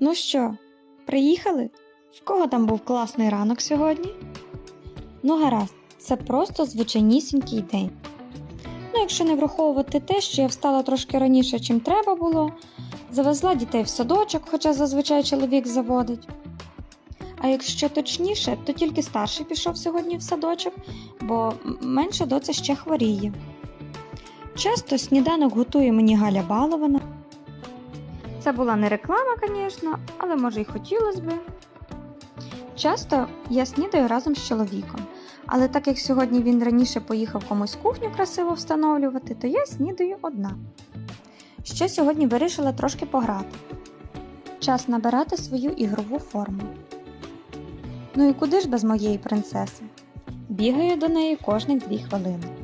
Ну що, приїхали? В кого там був класний ранок сьогодні? Ну, гаразд, це просто звичайнісінький день. Ну, якщо не враховувати те, що я встала трошки раніше, чим треба було, завезла дітей в садочок, хоча зазвичай чоловік заводить. А якщо точніше, то тільки старший пішов сьогодні в садочок, бо менша доця ще хворіє. Часто сніданок готує мені Галя Балована. Це була не реклама, звісно, але може й хотілося би. Часто я снідаю разом з чоловіком, але так як сьогодні він раніше поїхав комусь кухню красиво встановлювати, то я снідаю одна. Ще сьогодні вирішила трошки пограти. Час набирати свою ігрову форму. Ну і куди ж без моєї принцеси? Бігаю до неї кожні дві хвилини.